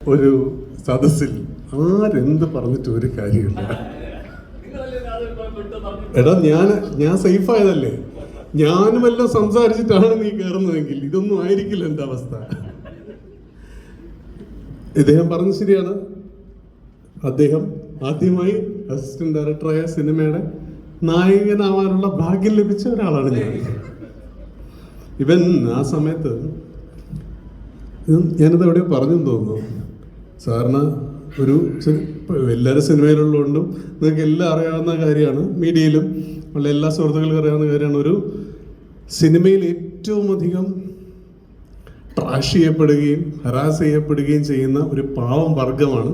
ഒരു സദസ്സിൽ ആരെന്ത് പറഞ്ഞിട്ട് ഒരു കാര്യമില്ല. എടാ ഞാൻ ഞാൻ സേഫ് ആയതല്ലേ ഞാനും എല്ലാം സംസാരിച്ചിട്ടാണ് നീ കയറുന്നതെങ്കിൽ ഇതൊന്നും ആയിരിക്കില്ല എന്റെ അവസ്ഥ. ഇദ്ദേഹം പറഞ്ഞു ശരിയാണ്. അദ്ദേഹം ആദ്യമായി അസിസ്റ്റന്റ് ഡയറക്ടറായ സിനിമയുടെ നായകനാവാനുള്ള ഭാഗ്യം ലഭിച്ച ഒരാളാണ് ഞാൻ. ഇവൻ ആ സമയത്ത് ഞാനത് എവിടെയോ പറഞ്ഞെന്ന് തോന്നുന്നു. സാറിന് ഒരു എല്ലാവരും സിനിമയിലുള്ളതുകൊണ്ടും നിങ്ങൾക്ക് എല്ലാം അറിയാവുന്ന കാര്യമാണ്. മീഡിയയിലും ഉള്ള എല്ലാ സുഹൃത്തുക്കൾക്കും അറിയാവുന്ന കാര്യമാണ്. ഒരു സിനിമയിൽ ഏറ്റവും അധികം ട്രാഷ് ചെയ്യപ്പെടുകയും ഹറാസ് ചെയ്യപ്പെടുകയും ചെയ്യുന്ന ഒരു പാവം വർഗമാണ്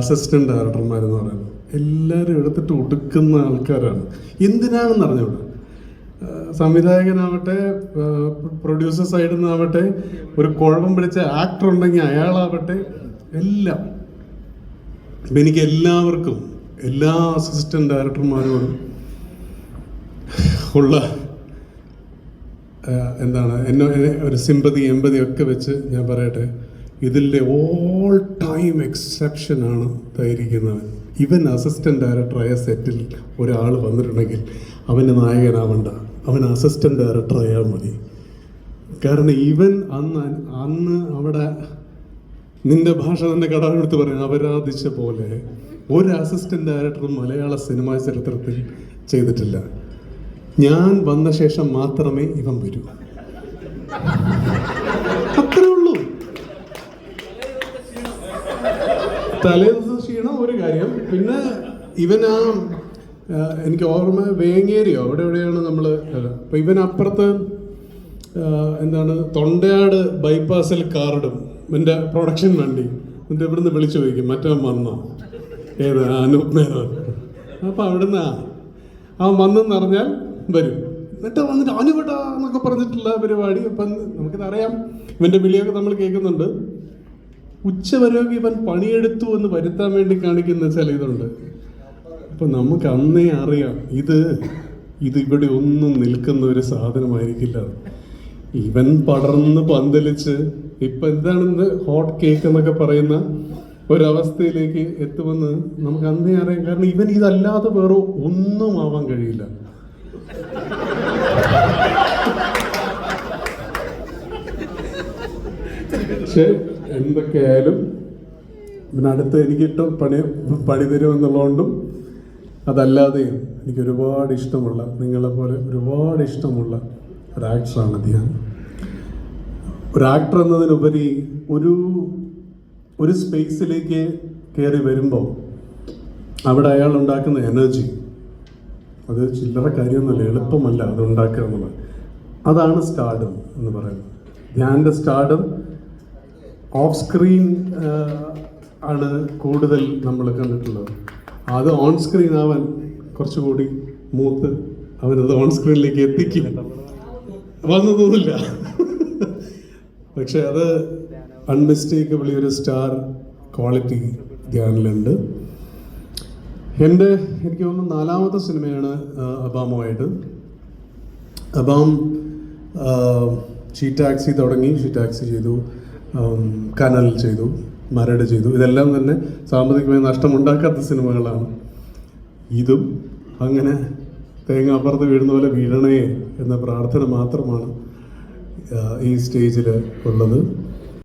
അസിസ്റ്റന്റ് ഡയറക്ടർമാരെന്ന് പറയുന്നത്. എല്ലാവരും എടുത്തിട്ട് ഒടുക്കുന്ന ആൾക്കാരാണ്. എന്തിനാണെന്ന് അറിഞ്ഞൂടാ സംവിധായകനാവട്ടെ പ്രൊഡ്യൂസർ സൈഡിൽ നിന്നാവട്ടെ ഒരു കുഴപ്പം പിടിച്ച ആക്ടർ ഉണ്ടെങ്കിൽ അയാളാവട്ടെ എല്ലാം. ഇപ്പം എനിക്ക് എല്ലാവർക്കും എല്ലാ അസിസ്റ്റന്റ് ഡയറക്ടർമാരോടും ഉള്ള എന്താണ് എന്നെ ഒരു സിമ്പതി എമ്പതി ഒക്കെ വെച്ച് ഞാൻ പറയട്ടെ ഇതിലെ ഓൾ ടൈം എക്സെപ്ഷനാണ് ആണ് ഇതായിരിക്കുന്നവൻ ഇവൻ അസിസ്റ്റന്റ് ഡയറക്ടറായ സെറ്റിൽ ഒരാൾ വന്നിട്ടുണ്ടെങ്കിൽ അവന് നായകനാവണ്ട. അവൻ അസിസ്റ്റന്റ് ഡയറക്ടറായാൽ മതി. കാരണം ഇവൻ അന്ന് അന്ന് അവിടെ നിന്റെ ഭാഷ തന്നെ കടാവെടുത്ത് പറയാൻ അപരാധിച്ച പോലെ ഒരു അസിസ്റ്റന്റ് ഡയറക്ടറും മലയാള സിനിമാ ചരിത്രത്തിൽ ചെയ്തിട്ടില്ല. ഞാൻ വന്ന ശേഷം മാത്രമേ ഇവൻ വരൂ. അത്രേ ഉള്ളൂ. തലേദിവസം ക്ഷീണം ഒരു കാര്യം. പിന്നെ ഇവൻ ആ എനിക്ക് ഓർമ്മ വേങ്ങേരിയോ? അവിടെ എവിടെയാണ് നമ്മൾ അപ്പം ഇവൻ അപ്പുറത്ത് എന്താണ് തൊണ്ടയാട് ബൈപ്പാസിൽ കാറിടും. എന്റെ പ്രൊഡക്ഷൻ വണ്ടി എന്നിട്ട് ഇവിടുന്ന് വിളിച്ചു ചോദിക്കും. മറ്റവൻ വന്നോ? ഏത്? അനൂപ് മേനോൻ അപ്പൊ അവിടുന്ന്. അവൻ വന്നെന്ന് അറിഞ്ഞാൽ വരും. എന്നിട്ട് വന്നിട്ട് അനുവിടാ എന്നൊക്കെ പറഞ്ഞിട്ടുള്ള പരിപാടി. അപ്പം നമുക്കിത് അറിയാം. ഇവന്റെ വിളിയൊക്കെ നമ്മൾ കേൾക്കുന്നുണ്ട്. ഉച്ച വരെയൊക്കെ ഇവൻ പണിയെടുത്തു എന്ന് വരുത്താൻ വേണ്ടി കാണിക്കുന്ന ചില ഇതുണ്ട്. അപ്പൊ നമുക്ക് അന്നേ അറിയാം. ഇത് ഇത് ഇവിടെ ഒന്നും നിൽക്കുന്ന ഒരു സാധനമായിരിക്കില്ല. ഇവൻ പടർന്ന് പന്തലിച്ച് ഇപ്പൊ എന്താണ് ഹോട്ട് കേക്ക് എന്നൊക്കെ പറയുന്ന ഒരവസ്ഥയിലേക്ക് എത്തുമെന്ന് നമുക്ക് അന്നേ അറിയാം. കാരണം ഇവൻ ഇതല്ലാതെ വേറെ ഒന്നും ആവാൻ കഴിയില്ല. പക്ഷെ എന്തൊക്കെയായാലും ഇതിനടുത്ത് എനിക്കിട്ട് പണി പണി തരുമെന്നുള്ളതുകൊണ്ടും അതല്ലാതെയും എനിക്ക് ഒരുപാട് ഇഷ്ടമുള്ള നിങ്ങളെ പോലെ ഒരുപാട് ഇഷ്ടമുള്ള ഒരു ആക്ടറാണ് ധ്യാൻ. ഒരു ആക്ടർ എന്നതിനുപരി ഒരു ഒരു സ്പേസിലേക്ക് കയറി വരുമ്പോൾ അവിടെ അയാൾ ഉണ്ടാക്കുന്ന എനർജി അത് ചില്ലറ കാര്യമൊന്നുമല്ല എളുപ്പമല്ല അത് ഉണ്ടാക്കുക എന്നുള്ളത്. അതാണ് സ്റ്റാർഡം എന്ന് പറയുന്നത്. ധ്യാന്റെ സ്റ്റാർഡം ഓഫ് സ്ക്രീൻ ആണ് കൂടുതൽ നമ്മൾ കണ്ടിട്ടുള്ളത്. അത് ഓൺ സ്ക്രീൻ ആവാൻ കുറച്ചുകൂടി മൂത്ത് അവനത് ഓൺ സ്ക്രീനിലേക്ക് എത്തിക്കും. വന്നതൊന്നുമില്ല. പക്ഷെ അത് അൺമിസ്റ്റേക്കബിളി ഒരു സ്റ്റാർ ക്വാളിറ്റി ധ്യാനിലുണ്ട് എന്റെ എനിക്ക് തോന്നുന്നു നാലാമത്തെ സിനിമയാണ് അബാമുമായിട്ട്. അബാം ഷീ ടാക്സി തുടങ്ങി. ഷീ ടാക്സി ചെയ്തു കനൽ ചെയ്തു മരട് ചെയ്തു. ഇതെല്ലാം തന്നെ സാമ്പത്തികമായി നഷ്ടമുണ്ടാക്കാത്ത സിനിമകളാണ്. ഇതും അങ്ങനെ തേങ്ങ അപ്പുറത്ത് വീഴുന്ന പോലെ വീഴണേ എന്ന പ്രാർത്ഥന മാത്രമാണ് ഈ സ്റ്റേജിൽ ഉള്ളത്.